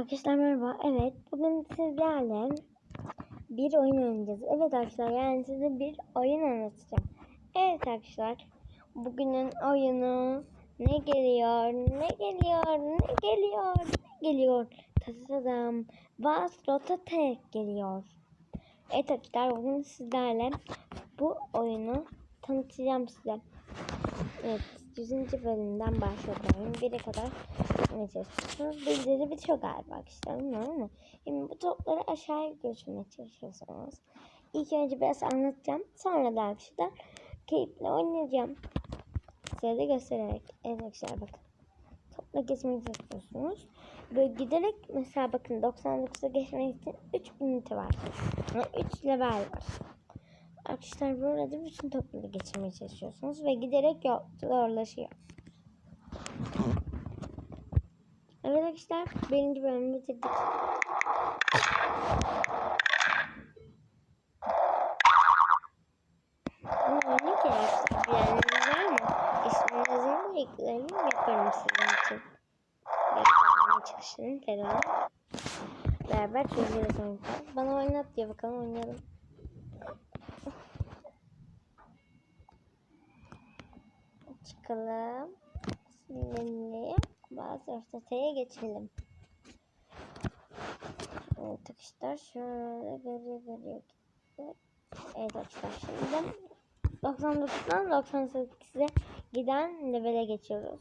Arkadaşlar merhaba. Evet bugün sizlerle bir oyun oynayacağız. Evet arkadaşlar yani size bir oyun anlatacağım. Evet arkadaşlar bugünün oyunu ne geliyor ne geliyor ne geliyor ne geliyor tasadam Vaz Rotate geliyor. Evet arkadaşlar bugün sizlerle bu oyunu tanıtacağım size. Evet 100. bölümden başlıyorum. Bire kadar ne çalışıyorsunuz? Birileri bitiyor galiba arkadaşlar bilmiyorum ama. Şimdi bu topları aşağıya götürmeye çalışıyorsunuz. İlk önce biraz anlatacağım. Sonra da arkadaşlar keyifle oynayacağım. Size de göstererek. Evet arkadaşlar bakın. Topla geçmeyi çalışıyorsunuz. Böyle giderek mesela bakın 99'a geçmek için 3000 ünite var. Yani 3 level var. Arkadaşlar burada bütün topları geçirmeye çalışıyorsunuz ve giderek zorlaşıyor. Arkadaşlar birinci bölümü bitirdik. Ne ki arkadaşlar bilenleriniz var mı? İsminizi de eklerim yaparım sizin için. Gerçekten çıkışını falan. Beraber çözeriz oyunu. Bana oynat diyor bakalım oynayalım. Çıkalım. Silelim. Bazı ortaya geçelim. Evet arkadaşlar şöyle geriye geriye gitti. Evet arkadaşlar şimdi 99'dan 98'e giden levele geçiyoruz.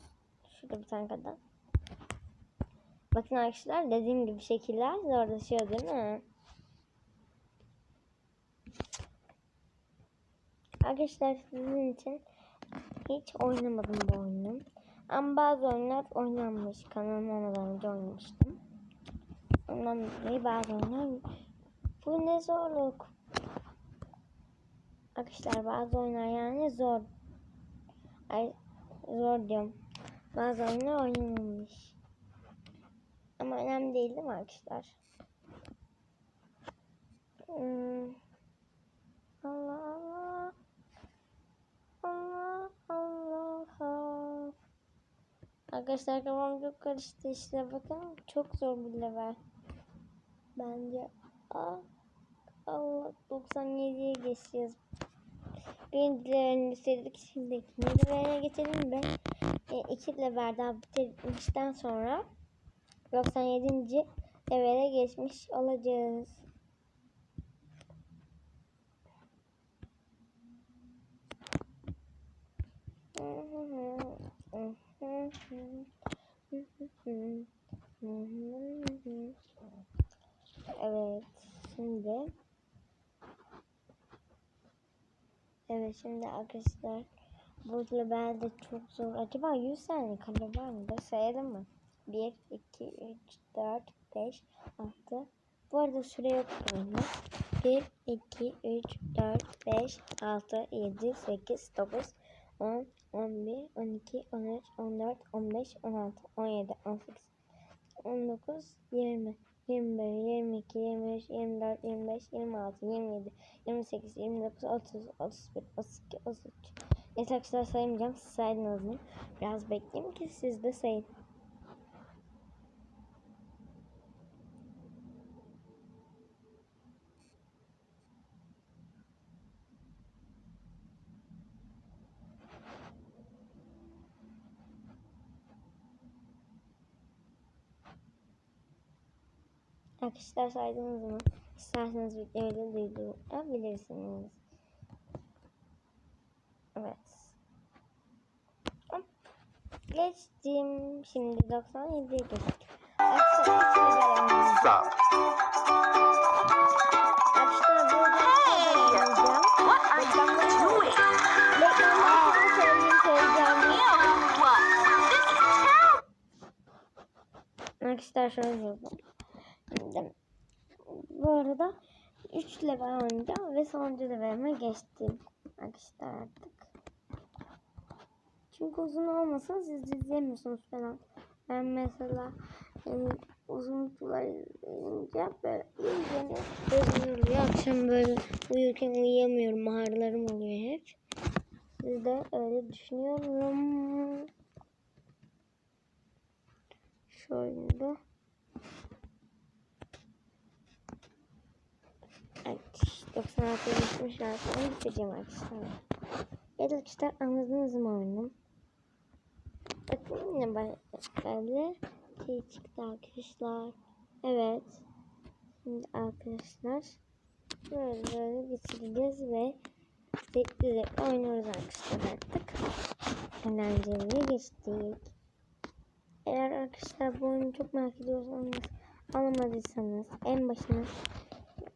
Şurada bir tane kadar. Bakın arkadaşlar dediğim gibi şekiller zorlaşıyor değil mi? Arkadaşlar sizin için hiç oynamadım bu oyunu. Ama bazı oyunlar oynanmış. Kanalım olmadan önce oynamıştım. Ondan dolayı bazı oyunlar... Bu ne zorluk. Arkadaşlar bazı oyunlar yani zor. Ay zor diyorum. Bazı oyunlar oynanmamış. Ama önemli değil değil mi arkadaşlar? Hmm. Allah. Allah Arkadaşlar kafam çok karıştı işte bakın çok zor bir level. Bence Aa, Allah 97'ye geçeceğiz. Birinci levelini bitirdik şimdi ikinci leveline geçelim ve e, iki level daha bitirdikten sonra 97. levele geçmiş olacağız. Evet, şimdi Evet, şimdi arkadaşlar bu level de çok zor. Acaba 100 tane kale var mı? Sayalım mı? 1, 2, 3, 4, 5, 6. Bu arada süre yok bende. 1, 2, 3, 4, 5, 6, 7, 8, 9, 10, 11, 12, 13, 14, 15, 16, 17, 18, 19, 20, 21, 22, 23, 24, 25, 26, 27, 28, 29, 30, 31, 32, 33. Neyse arkadaşlar saymayacağım. Siz saydınız mı? Biraz bekleyeyim ki siz de sayın. Arkadaşlar saydınız mı? İsterseniz videoyu durdurabilirsiniz. Evet. Hop. Geçtim. Şimdi 97'ye geçtik. Arkadaşlar hiç güzel oynayacağım. Stop. Arkadaşlar şöyle yapalım. Bu arada 3 level oynayacağım ve sonuncu levelime geçtim. Arkadaşlar artık. Çünkü uzun olmasa siz izleyemiyorsunuz falan. Ben mesela e, uzun videolar izleyince böyle izleyince gözüm oluyor. Akşam böyle uyurken uyuyamıyorum. Ağrılarım oluyor hep. Siz de öyle düşünüyorum. Şöyle. 96'ya geçmişler sonra bitireceğim arkadaşlar. Evet arkadaşlar anladınız mı oyunu? Bakın yine böyle şey çıktı arkadaşlar. Evet. Şimdi arkadaşlar böyle böyle bitireceğiz ve zevkli zevkli oynuyoruz arkadaşlar artık. Eğlenceli geçtik. Eğer arkadaşlar bu oyunu çok merak ediyorsanız anlamadıysanız en başına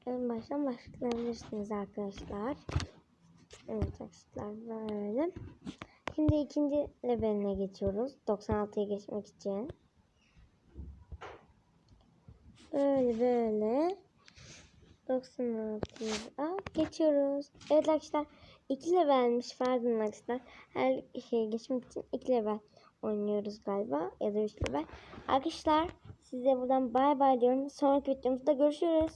en baştan başlayabilirsiniz arkadaşlar. Evet arkadaşlar böyle. Şimdi ikinci leveline geçiyoruz. 96'ya geçmek için. Böyle böyle. 96'ya geçiyoruz. Evet arkadaşlar. 2 levelmiş pardon arkadaşlar. Her şeye geçmek için 2 level oynuyoruz galiba. Ya da 3 level. Arkadaşlar size buradan bay bay diyorum. Sonraki videomuzda görüşürüz.